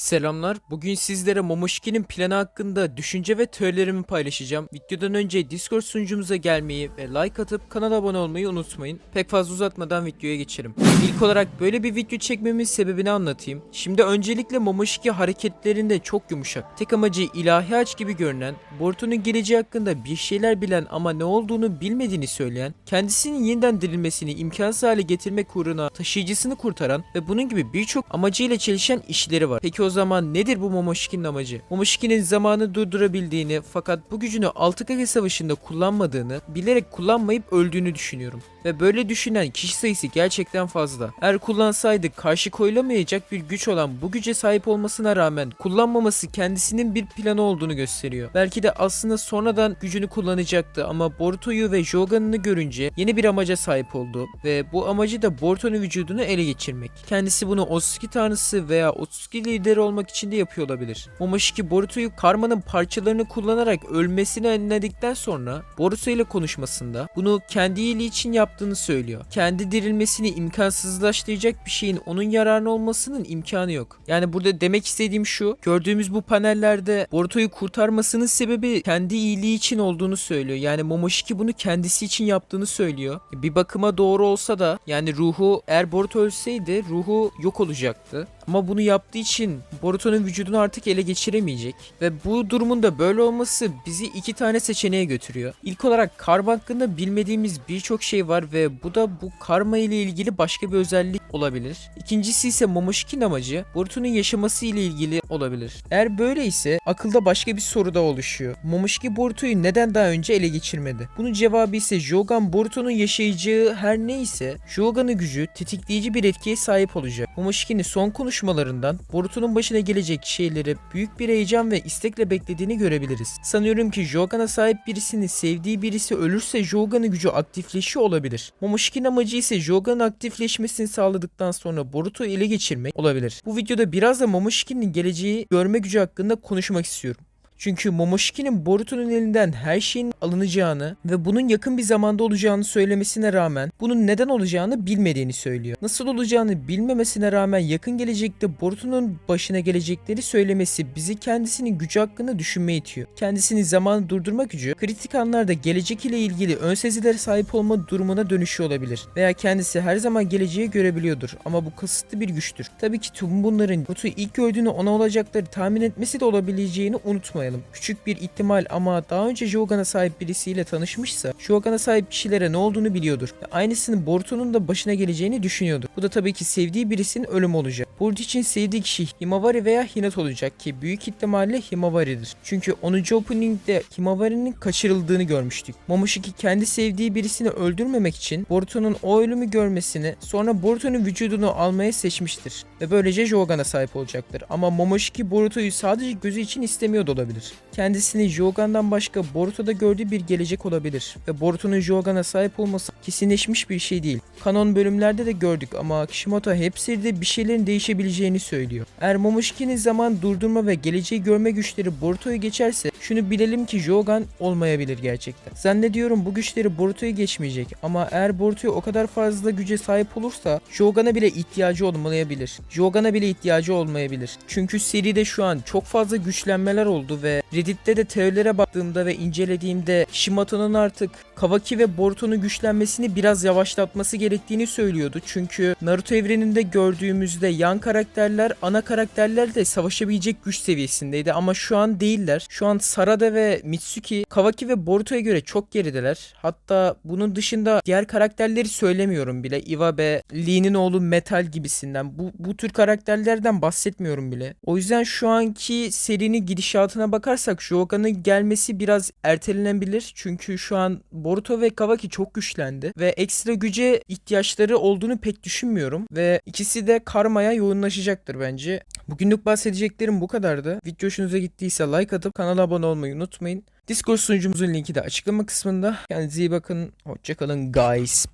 Selamlar. Bugün sizlere Momoshki'nin planı hakkında düşünce ve teorilerimi paylaşacağım. Videodan önce Discord sunucumuza gelmeyi ve like atıp kanala abone olmayı unutmayın. Pek fazla uzatmadan videoya geçelim. İlk olarak böyle bir video çekmemin sebebini anlatayım. Şimdi öncelikle Momoshiki hareketlerinde çok yumuşak. Tek amacı ilahi aç gibi görünen, Boruto'nun geleceği hakkında bir şeyler bilen ama ne olduğunu bilmediğini söyleyen, kendisinin yeniden dirilmesini imkansız hale getirmek uğruna taşıyıcısını kurtaran ve bunun gibi birçok amacıyla çelişen işleri var. Peki o zaman nedir bu Momoshiki'nin amacı? Momoshiki'nin zamanı durdurabildiğini fakat bu gücünü Altıkage Savaşı'nda kullanmadığını, bilerek kullanmayıp öldüğünü düşünüyorum. Ve böyle düşünen kişi sayısı gerçekten fazla. Eğer kullansaydı karşı koyulamayacak bir güç olan bu güce sahip olmasına rağmen kullanmaması kendisinin bir planı olduğunu gösteriyor. Belki de aslında sonradan gücünü kullanacaktı ama Boruto'yu ve Jogan'ını görünce yeni bir amaca sahip oldu ve bu amacı da Boruto'nun vücudunu ele geçirmek. Kendisi bunu Otsuki tanrısı veya Otsuki lideri olmak için de yapıyor olabilir. Momoshiki Boruto'yu karmanın parçalarını kullanarak ölmesini önledikten sonra Boruto ile konuşmasında bunu kendi iyiliği için yaptığını söylüyor. Kendi dirilmesini imkansızlaştıracak bir şeyin onun yararına olmasının imkanı yok. Yani burada demek istediğim şu. Gördüğümüz bu panellerde Boruto'yu kurtarmasının sebebi kendi iyiliği için olduğunu söylüyor. Yani Momoshiki bunu kendisi için yaptığını söylüyor. Bir bakıma doğru olsa da yani ruhu eğer Boruto ölseydi ruhu yok olacaktı. Ama bunu yaptığı için Boruto'nun vücudunu artık ele geçiremeyecek. Ve bu durumun da böyle olması bizi iki tane seçeneğe götürüyor. İlk olarak karma hakkında bilmediğimiz birçok şey var ve bu da bu karma ile ilgili başka bir özellik olabilir. İkincisi ise Momoshiki'nin amacı Boruto'nun yaşaması ile ilgili olabilir. Eğer böyle ise akılda başka bir soru da oluşuyor. Momoshiki Boruto'yu neden daha önce ele geçirmedi? Bunun cevabı ise Jogan Boruto'nun yaşayacağı her neyse Jogan'ın gücü tetikleyici bir etkiye sahip olacak. Momoshiki'nin son konuşmalarından Boruto'nun başına gelecek şeyleri büyük bir heyecan ve istekle beklediğini görebiliriz. Sanıyorum ki Jogan'a sahip birisinin sevdiği birisi ölürse Jogan'ın gücü aktifleşiyor olabilir. Momoshiki'nin amacı ise Jogan'ın aktifleşmesini sağladıktan sonra Boruto'yu ele geçirmek olabilir. Bu videoda biraz da Momoshiki'nin geleceği görme gücü hakkında konuşmak istiyorum. Çünkü Momoshiki'nin Boruto'nun elinden her şeyin alınacağını ve bunun yakın bir zamanda olacağını söylemesine rağmen bunun neden olacağını bilmediğini söylüyor. Nasıl olacağını bilmemesine rağmen yakın gelecekte Boruto'nun başına gelecekleri söylemesi bizi kendisinin gücü hakkında düşünmeye itiyor. Kendisini zamanı durdurma gücü kritik anlarda gelecek ile ilgili ön sezilere sahip olma durumuna dönüşüyor olabilir. Veya kendisi her zaman geleceği görebiliyordur ama bu kasıtlı bir güçtür. Tabii ki tüm bunların Boruto'yu ilk gördüğünü ona olacakları tahmin etmesi de olabileceğini unutmayalım. Küçük bir ihtimal ama daha önce Jogan'a sahip birisiyle tanışmışsa Jogan'a sahip kişilere ne olduğunu biliyordur. Ve aynısını Boruto'nun da başına geleceğini düşünüyordur. Bu da tabii ki sevdiği birisinin ölümü olacak. Boruto için sevdiği kişi Himawari veya Hinata olacak ki büyük ihtimalle Himawari'dir. Çünkü 10. opening'de Himawari'nin kaçırıldığını görmüştük. Momoshiki kendi sevdiği birisini öldürmemek için Boruto'nun o ölümü görmesini sonra Boruto'nun vücudunu almaya seçmiştir. Ve böylece Jogan'a sahip olacaktır. Ama Momoshiki Boruto'yu sadece gözü için istemiyor da olabilir. Kendisini Jogan'dan başka Boruto'da gördüğü bir gelecek olabilir. Ve Boruto'nun Jogan'a sahip olması kesinleşmiş bir şey değil. Kanon bölümlerde de gördük ama Kishimoto hepsinde bir şeylerin değişebileceğini söylüyor. Eğer Momoshiki'nin zaman durdurma ve geleceği görme güçleri Boruto'yu geçerse şunu bilelim ki Jogan olmayabilir gerçekten. Zannediyorum bu güçleri Boruto'yu geçmeyecek ama eğer Boruto'ya o kadar fazla güce sahip olursa Jogan'a bile ihtiyacı olmayabilir. Jogan'a bile ihtiyacı olmayabilir. Çünkü seride şu an çok fazla güçlenmeler oldu ve Reddit'te de teorilere baktığımda ve incelediğimde Shimato'nun artık Kawaki ve Boruto'nun güçlenmesini biraz yavaşlatması gerektiğini söylüyordu. Çünkü Naruto evreninde gördüğümüzde yan karakterler ana karakterler de savaşabilecek güç seviyesindeydi ama şu an değiller. Şu an Sarada ve Mitsuki Kawaki ve Boruto'ya göre çok gerideler. Hatta bunun dışında diğer karakterleri söylemiyorum bile. Iwabe, Lee'nin oğlu Metal gibisinden. Bu, bu tür karakterlerden bahsetmiyorum bile. O yüzden şu anki serinin gidişatına bakarsak Jogan'ın gelmesi biraz ertelenebilir. Çünkü şu an Boruto ve Kawaki çok güçlendi ve ekstra güce ihtiyaçları olduğunu pek düşünmüyorum ve ikisi de karmaya yoğunlaşacaktır bence. Bugünlük bahsedeceklerim bu kadardı. Video hoşunuza gittiyse like atıp kanala abone olmayı unutmayın. Discord sunucumuzun linki de açıklama kısmında. Kendinize iyi bakın. Hoşçakalın guys.